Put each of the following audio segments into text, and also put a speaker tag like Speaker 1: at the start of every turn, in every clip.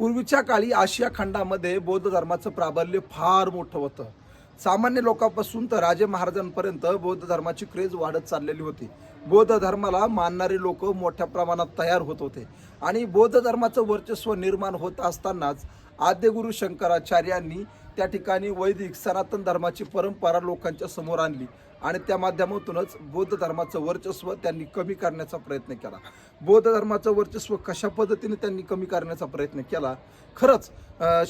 Speaker 1: पूर्वीच्या काळी आशिया खंडामध्ये बौद्ध धर्माचं प्राबल्य फार मोठं होतं. सामान्य लोकांपासून तर राजे महाराजांपर्यंत बौद्ध धर्माची क्रेज वाढत चाललेली होती. बौद्ध धर्माला मानणारे लोक मोठ्या प्रमाणात तयार होत होते आणि बौद्ध धर्माचं वर्चस्व निर्माण होत असतानाच आद्यगुरु शंकराचार्यांनी त्या ठिकाणी वैदिक सनातन धर्माची परंपरा लोकांच्या समोर आणली आणि त्या माध्यमातूनच बौद्ध धर्माचं वर्चस्व त्यांनी कमी करण्याचा प्रयत्न केला. बौद्ध धर्माचं वर्चस्व कशा पद्धतीने त्यांनी कमी करण्याचा प्रयत्न केला? खरंच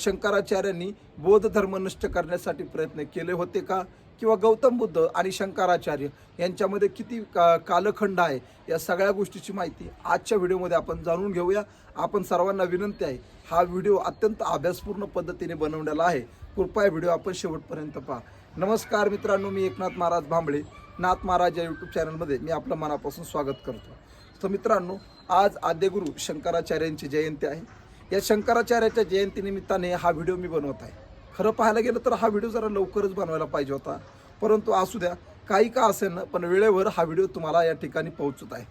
Speaker 1: शंकराचार्यांनी बौद्ध धर्म नष्ट करण्यासाठी प्रयत्न केले होते का? किंवा गौतम बुद्ध आणि शंकराचार्य यांच्यामध्ये किती का कालखंड आहे या सगळ्या गोष्टीची माहिती आजच्या व्हिडिओमध्ये आपण जाणून घेऊया. आपण सर्वांना विनंती आहे हा व्हिडिओ अत्यंत अभ्यासपूर्ण पद्धतीने बनवलेला आहे. कृपया व्हिडिओ आपण शेवटपर्यंत पहा. नमस्कार मित्रांनो मी एकनाथ महाराज भांबळे नाथ महाराज या यूट्यूब चॅनलमध्ये मी आपलं मनापासून स्वागत करतो. तर मित्रांनो आज आद्यगुरु शंकराचार्यांची जयंती आहे. या शंकराचार्याच्या जयंतीनिमित्ताने हा व्हिडिओ मी बनवत आहे. खरं पाहायला गेलं तर हा व्हिडिओ जरा लवकरच बनवायला पाहिजे होता. परंतु असू द्या काही का असेल ना पण वेळेवर हा व्हिडिओ तुम्हाला या ठिकाणी पोहोचत आहे.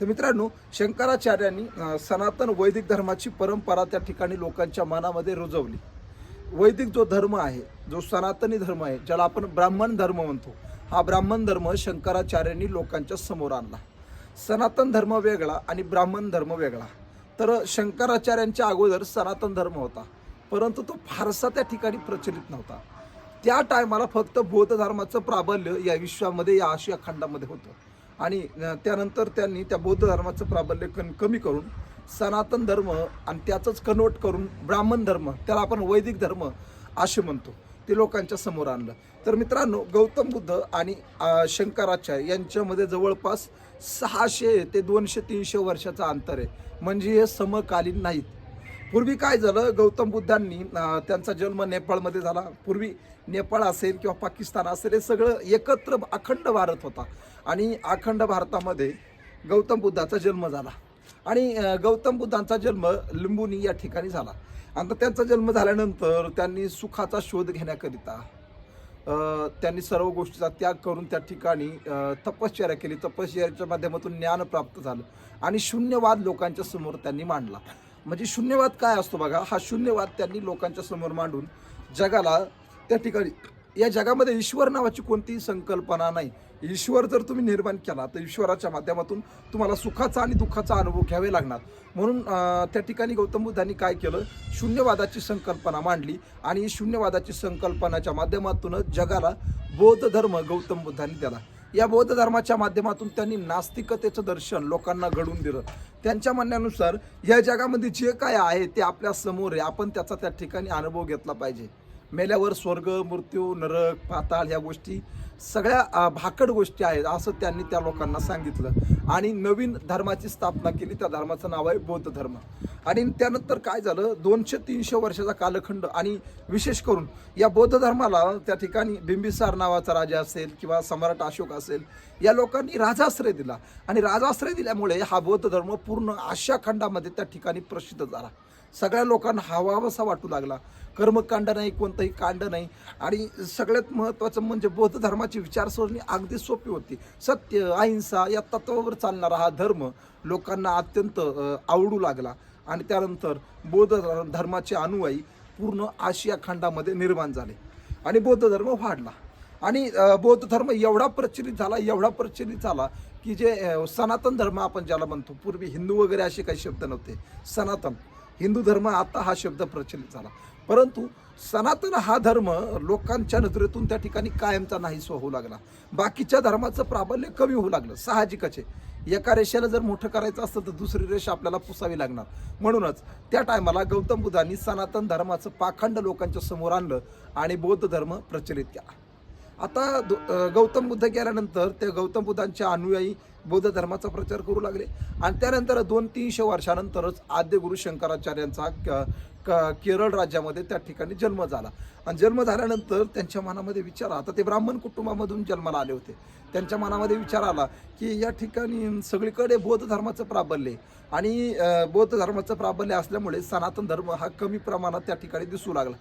Speaker 1: तर मित्रांनो शंकराचार्यांनी सनातन वैदिक धर्माची परंपरा त्या ठिकाणी लोकांच्या मनामध्ये रुजवली. वैदिक जो धर्म आहे जो सनातनी धर्म आहे ज्याला आपण ब्राह्मण धर्म म्हणतो हा ब्राह्मण धर्म शंकराचार्यांनी लोकांच्या समोर आणला. सनातन धर्म वेगळा आणि ब्राह्मण धर्म वेगळा. तर शंकराचार्यांच्या अगोदर सनातन धर्म होता परंतु तो फारसा त्या ठिकाणी प्रचलित नव्हता. त्या टायमाला फक्त बौद्ध धर्माचं प्राबल्य या विश्वामध्ये या आशिया खंडामध्ये होतं. आणि त्यानंतर त्यांनी त्या बौद्ध धर्माचं प्राबल्य कन कमी करून सनातन धर्म आणि त्याचंच कन्वर्ट करून ब्राह्मण धर्म त्याला आपण वैदिक धर्म असे म्हणतो ते लोकांच्या समोर आणलं. तर मित्रांनो गौतम बुद्ध आणि शंकराचार्य यांच्यामध्ये जवळपास सहाशे ते दोनशे तीनशे वर्षाचं अंतर आहे. म्हणजे हे समकालीन नाहीत. पूर्वी काय झालं गौतम बुद्धांनी त्यांचा जन्म नेपाळमध्ये झाला. पूर्वी नेपाळ असेल किंवा पाकिस्तान असेल हे सगळं एकत्र अखंड भारत होता. आणि अखंड भारतामध्ये गौतम बुद्धाचा जन्म झाला. आणि गौतम बुद्धांचा जन्म लिंबुनी या ठिकाणी झाला. आणि त्यांचा जन्म झाल्यानंतर त्यांनी सुखाचा शोध घेण्याकरिता त्यांनी सर्व गोष्टीचा त्याग करून त्या ठिकाणी तपश्चर्या केली. तपश्चर्याच्या माध्यमातून ज्ञान प्राप्त झालं. आणि शून्यवाद लोकांच्या समोर त्यांनी मांडला. म्हणजे शून्यवाद काय असतो बघा? हा शून्यवाद त्यांनी लोकांच्या समोर मांडून जगाला त्या ठिकाणी या जगामध्ये ईश्वर नावाची कोणतीही संकल्पना नाही. ईश्वर जर तुम्ही निर्माण केला तर ईश्वराच्या माध्यमातून तुम्हाला सुखाचा आणि दुःखाचा अनुभव घ्यावे लागणार. म्हणून त्या ठिकाणी गौतम बुद्धांनी काय केलं? शून्यवादाची संकल्पना मांडली आणि शून्यवादाची संकल्पनाच्या माध्यमातूनच जगाला बौद्ध धर्म गौतम बुद्धांनी दिला. या बौद्ध धर्माच्या माध्यमातून त्यांनी नास्तिकतेचं दर्शन लोकांना घडवून दिलं. त्यांच्या म्हणण्यानुसार या जगामध्ये जे काय आहे ते आपल्यासमोर आहे. आपण त्याचा त्या ठिकाणी अनुभव घेतला पाहिजे. मेल्यावर स्वर्ग मृत्यू नरक पाताळ ह्या गोष्टी सगळ्या भाकड गोष्टी आहेत असं त्यांनी त्या लोकांना सांगितलं. आणि नवीन धर्माची स्थापना केली त्या धर्माचं नाव आहे बौद्ध धर्म. आणि त्यानंतर काय झालं? दोनशे तीनशे वर्षाचा कालखंड आणि विशेष करून या बौद्ध धर्माला त्या ठिकाणी बिंबिसार नावाचा राजा असेल किंवा सम्राट अशोक असेल या लोकांनी राजाश्रय दिला. आणि राजाश्रय दिल्यामुळे हा बौद्ध धर्म पूर्ण आशिया खंडामध्ये त्या ठिकाणी प्रसिद्ध झाला. सगळ्या लोकांना हवावासा वाटू लागला. कर्मकांड नाही कोणतंही कांड नाही. आणि सगळ्यात महत्त्वाचं म्हणजे बौद्ध धर्माची विचारसरणी अगदी सोपी होती. सत्य अहिंसा या तत्वावर चालणारा हा धर्म लोकांना अत्यंत आवडू लागला. आणि त्यानंतर बौद्ध धर्माचे अनुयायी पूर्ण आशिया खंडामध्ये निर्माण झाले. आणि बौद्ध धर्म वाढला. आणि बौद्ध धर्म एवढा प्रचलित झाला एवढा प्रचलित झाला की जे सनातन धर्म आपण ज्याला म्हणतो पूर्वी हिंदू वगैरे असे काही शब्द नव्हते. सनातन. हिंदू धर्म आता हा शब्द प्रचलित झाला. परंतु सनातन हा धर्म लोकांच्या नजरेतून त्या ठिकाणी कायमचा नाहीस होऊ लागला. बाकीच्या धर्माचं प्राबल्य कमी होऊ लागलं. साहजिकच आहे. एका रेषेला जर मोठं करायचं असतं तर दुसरी रेषा आपल्याला पुसावी लागणार. म्हणूनच त्या टायमाला गौतम बुद्धांनी सनातन धर्माचं पाखंड लोकांच्या समोर आणलं आणि बौद्ध धर्म प्रचलित केला. आता गौतम बुद्ध गेल्यानंतर त्या गौतम बुद्धांच्या अनुयायी बौद्ध धर्माचा प्रचार करू लागले. आणि त्यानंतर दोन तीनशे वर्षानंतरच आद्य गुरु शंकराचार्यांचा क- क- केरळ राज्यामध्ये त्या ठिकाणी जन्म झाला. आणि जन्म झाल्यानंतर त्यांच्या मनामध्ये विचार आता ते ब्राह्मण कुटुंबामधून जन्माला आले होते. त्यांच्या मनामध्ये विचार आला की या ठिकाणी सगळीकडे बौद्ध धर्माचं प्राबल्य आहे. आणि बौद्ध धर्माचं प्राबल्य असल्यामुळे सनातन धर्म हा कमी प्रमाणात त्या ठिकाणी दिसू लागला.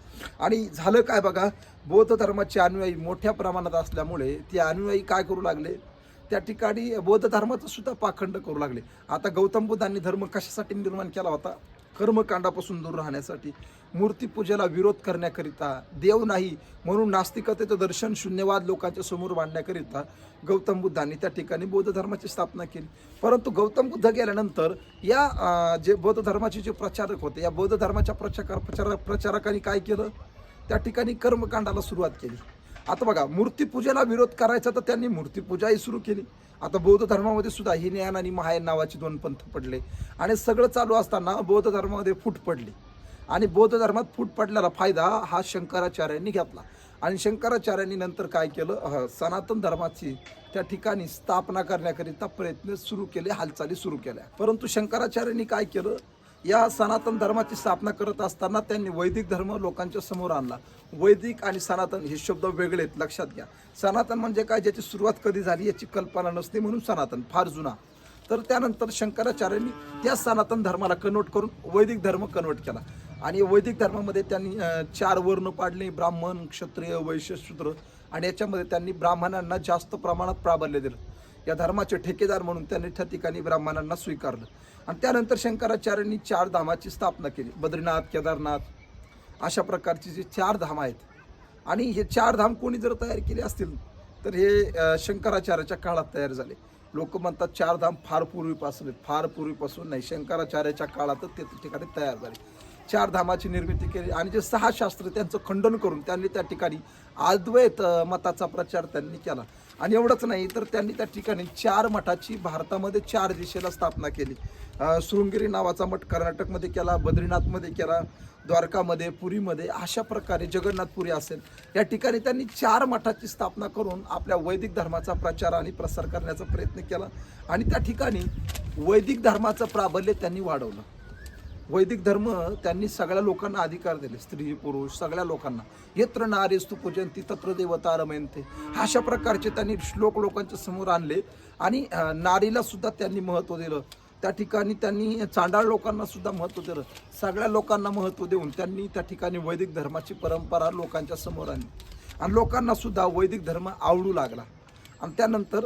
Speaker 1: आणि झालं काय बघा? बौद्ध धर्माचे अनुयायी मोठ्या प्रमाणात असल्यामुळे ते अनुयायी काय करू लागले? त्या ठिकाणी बौद्ध धर्माचं सुद्धा पाखंड करू लागले. आता गौतम बुद्धांनी धर्म कशासाठी निर्माण केला होता? कर्मकांडापासून दूर राहण्यासाठी. मूर्तीपूजेला विरोध करण्याकरिता देव नाही म्हणून नास्तिकतेचं दर्शन शून्यवाद लोकांच्या समोर मांडण्याकरिता गौतम बुद्धांनी त्या ठिकाणी बौद्ध धर्माची स्थापना केली. परंतु गौतम बुद्ध गेल्यानंतर या जे बौद्ध धर्माचे जे प्रचारक होते या बौद्ध धर्माच्या प्रचार प्रचार प्रचारकांनी काय केलं? त्या ठिकाणी कर्मकांडाला सुरुवात केली. आता बघा मूर्तीपूजेला विरोध करायचा तर त्यांनी मूर्तीपूजाही सुरू केली. आता बौद्ध धर्मामध्ये सुद्धा हिनयान आणि महायान नावाचे दोन पंथ पडले. आणि सगळं चालू असताना बौद्ध धर्मामध्ये फूट पडली. आणि बौद्ध धर्मात फूट पडलेला फायदा हा शंकराचार्यांनी घेतला. आणि शंकराचार्यांनी नंतर काय केलं? सनातन धर्माची त्या ठिकाणी स्थापना करण्याकरिता प्रयत्न सुरू केले हालचाली सुरू केल्या. परंतु शंकराचार्यांनी काय केलं? या सनातन धर्माची स्थापना करत असताना त्यांनी वैदिक धर्म लोकांच्या समोर आणला. वैदिक आणि सनातन हे शब्द वेगळे आहेत लक्षात घ्या. सनातन म्हणजे काय? ज्याची सुरुवात कधी झाली याची कल्पना नसते म्हणून सनातन फार जुना. तर त्यानंतर शंकराचार्यांनी त्या सनातन धर्माला कन्वर्ट करून वैदिक धर्म कन्वर्ट केला. आणि वैदिक धर्मामध्ये त्यांनी चार वर्ण पाडले ब्राह्मण क्षत्रिय वैश्य शूद्र. आणि याच्यामध्ये त्यांनी ब्राह्मणांना जास्त प्रमाणात प्राबल्य दिलं. या धर्माचे ठेकेदार म्हणून त्यांनी त्या ठिकाणी ब्राह्मणांना स्वीकारलं. आणि त्यानंतर शंकराचार्यांनी चार धामाची स्थापना केली. बद्रीनाथ केदारनाथ अशा प्रकारची जी चार धाम आहेत. आणि हे चार धाम कोणी जर तयार केले असतील तर हे शंकराचार्याच्या काळात तयार झाले. लोक म्हणतात चार धाम फार पूर्वीपासून फार पूर्वीपासून नाही शंकराचार्याच्या काळातच ते ठिकाणी तयार झाले. चार धामाची निर्मिती केली आणि जे सहा शास्त्र त्यांचं खंडन करून त्यांनी त्या ठिकाणी अद्वैत मताचा प्रचार त्यांनी केला. आणि एवढंच नाही तर त्यांनी त्या ठिकाणी चार मठाची भारतामध्ये चार दिशेला स्थापना केली. शृंगिरी शृंगेरी नावाचा मठ कर्नाटकमध्ये केला बद्रीनाथमध्ये केला द्वारकामध्ये पुरीमध्ये अशा प्रकारे जगन्नाथपुरी असेल. या ठिकाणी त्यांनी चार मठाची स्थापना करून आपल्या वैदिक धर्माचा प्रचार आणि प्रसार करण्याचा प्रयत्न केला आणि त्या ठिकाणी वैदिक धर्माचं प्राबल्य त्यांनी वाढवलं. वैदिक धर्म त्यांनी सगळ्या लोकांना अधिकार दिले. स्त्री पुरुष सगळ्या लोकांना. यत्र नारेस्तु पूजंती तत्र देवता रमयंते अशा प्रकारचे त्यांनी श्लोक लोकांच्या समोर आणले. आणि नारीला सुद्धा त्यांनी महत्त्व दिलं. त्या ठिकाणी त्यांनी चांडाळ लोकांना सुद्धा महत्त्व दिलं. सगळ्या लोकांना महत्त्व देऊन त्यांनी त्या ठिकाणी वैदिक धर्माची परंपरा लोकांच्या समोर आणली. आणि लोकांना सुद्धा वैदिक धर्म आवडू लागला. आणि त्यानंतर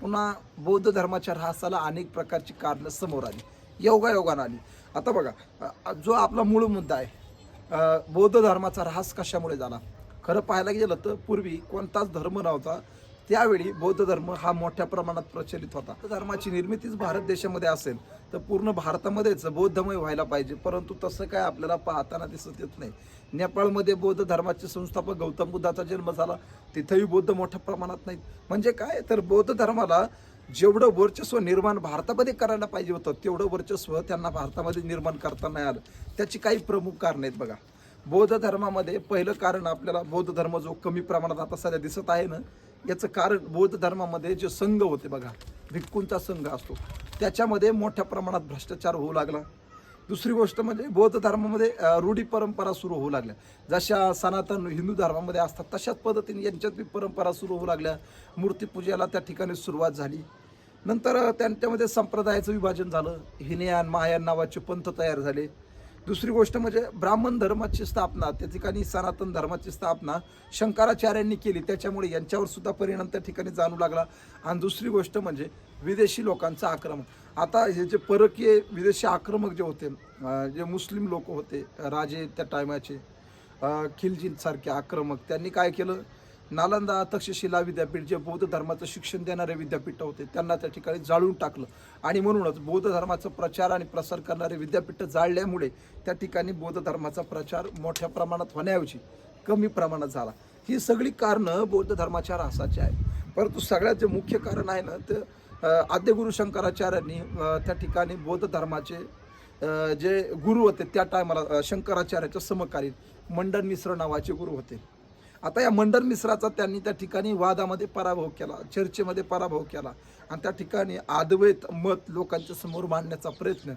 Speaker 1: पुन्हा बौद्ध धर्माच्या ऱ्हासाला अनेक प्रकारची कारणं समोर आली. योगायोगानं आली आता बघा जो आपला मूळ मुद्दा आहे बौद्ध धर्माचा ऱ्हास कशामुळे झाला? खरं पाहायला गेलं तर पूर्वी कोणताच धर्म नव्हता. त्यावेळी बौद्ध धर्म हा मोठ्या प्रमाणात प्रचलित होता. धर्माची निर्मितीच भारत देशामध्ये असेल तर पूर्ण भारतामध्येच बौद्धमय व्हायला पाहिजे. परंतु तसं काय आपल्याला पाहताना दिसत येत नाही. नेपाळमध्ये बौद्ध धर्माचे संस्थापक गौतम बुद्धाचा जन्म झाला. तिथेही बौद्ध मोठ्या प्रमाणात नाहीत. म्हणजे काय? तर बौद्ध धर्माला जेवढं वर्चस्व निर्माण भारतामध्ये करायला पाहिजे होतं तेवढं वर्चस्व त्यांना भारतामध्ये निर्माण करता नाही आलं. त्याची काही प्रमुख कारणं आहेत बघा. बौद्ध धर्मामध्ये पहिलं कारण आपल्याला बौद्ध धर्म जो कमी प्रमाणात आता सध्या दिसत आहे ना याचं कारण बौद्ध धर्मामध्ये जे संघ होते बघा भिक्कूंचा संघ असतो. त्याच्यामध्ये मोठ्या प्रमाणात भ्रष्टाचार होऊ लागला. दुसरी गोष्ट म्हणजे बौद्ध धर्मामध्ये रूढी परंपरा सुरू होऊ लागल्या. जशा सनातन हिंदू धर्मामध्ये असतात तशाच पद्धतीने यांच्यात बी परंपरा सुरू होऊ लागल्या. मूर्तीपूजेला त्या ठिकाणी सुरुवात झाली. नंतर त्यांच्यामध्ये संप्रदायाचं विभाजन झालं. हिनयान महायान नावाचे पंथ तयार झाले. दुसरी गोष्ट म्हणजे ब्राह्मण धर्माची स्थापना त्या ठिकाणी सनातन धर्माची स्थापना शंकराचार्यांनी केली. त्याच्यामुळे यांच्यावर सुद्धा परिणाम त्या ठिकाणी जाणू लागला. आणि दुसरी गोष्ट म्हणजे विदेशी लोकांचं आक्रमण. आता हे जे परकीय विदेशी आक्रमक जे होते जे मुस्लिम लोक होते राजे त्या टायमाचे खिलजींसारखे आक्रमक त्यांनी काय केलं? नालंदा तक्षशिला विद्यापीठ जे बौद्ध धर्माचं शिक्षण देणारे विद्यापीठ होते त्यांना त्या ठिकाणी जाळून टाकलं. आणि म्हणूनच बौद्ध धर्माचा प्रचार आणि प्रसार करणारे विद्यापीठ जाळल्यामुळे त्या ठिकाणी बौद्ध धर्माचा प्रचार मोठ्या प्रमाणात होण्याऐवजी कमी प्रमाणात झाला. ही सगळी कारणं बौद्ध धर्माच्या रासाची आहेत. परंतु सगळ्यात जे मुख्य कारण आहे ना ते आद्यगुरु शंकराचार्यांनी त्या ठिकाणी बौद्ध धर्माचे जे गुरु होते त्या टायमाला शंकराचार्याच्या समकालीन मंडन मिश्र नावाचे गुरु होते. आता या मंडन मिश्राचा त्यांनी त्या ठिकाणी वादामध्ये पराभव केला चर्चेमध्ये पराभव केला. आणि त्या ठिकाणी अद्वैत मत लोकांच्या समोर मांडण्याचा प्रयत्न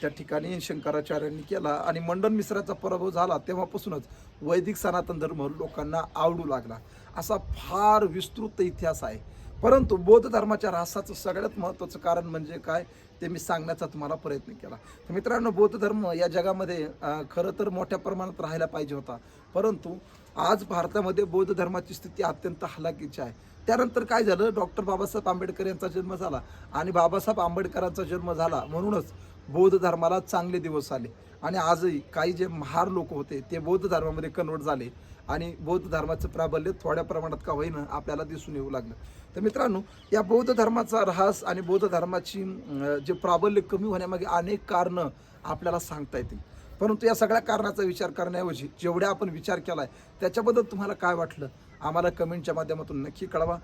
Speaker 1: त्या ठिकाणी शंकराचार्यांनी केला. आणि मंडन मिश्राचा पराभव झाला तेव्हापासूनच वैदिक सनातन धर्म लोकांना आवडू लागला. असा फार विस्तृत इतिहास आहे. परंतु बौद्ध धर्माच्या ऱ्हासाचं सगळ्यात महत्त्वाचं कारण म्हणजे काय? ते मी सांगण्याचा तुम्हाला प्रयत्न केला. तर मित्रांनो बौद्ध धर्म या जगामध्ये खरं तर मोठ्या प्रमाणात राहायला पाहिजे होता. परंतु आज भारतामध्ये बौद्ध धर्माची स्थिती अत्यंत हलाखीची आहे. त्यानंतर काय झालं? डॉक्टर बाबासाहेब आंबेडकर यांचा जन्म झाला आणि बाबासाहेब आंबेडकरांचा जन्म झाला म्हणूनच बौद्ध धर्माला चांगले दिवस आले. आणि आजही काही जे महार लोक होते ते बौद्ध धर्मामध्ये कन्वर्ट झाले आणि बौद्ध धर्माचं प्राबल्य थोड्या प्रमाणात का होईना आपल्याला दिसून येऊ लागलं. तर मित्रांनो या बौद्ध धर्माचा ऱ्हास आणि बौद्ध धर्माची जे प्राबल्य कमी होण्यामागे अनेक कारणं आपल्याला सांगता येतील. परंतु या सगळ्या कारणाचा विचार करण्याऐवजी जेवढ्या आपण विचार केला आहे त्याच्याबद्दल तुम्हाला काय वाटलं? आम्हाला कमेंटच्या माध्यमातून नक्की कळवा.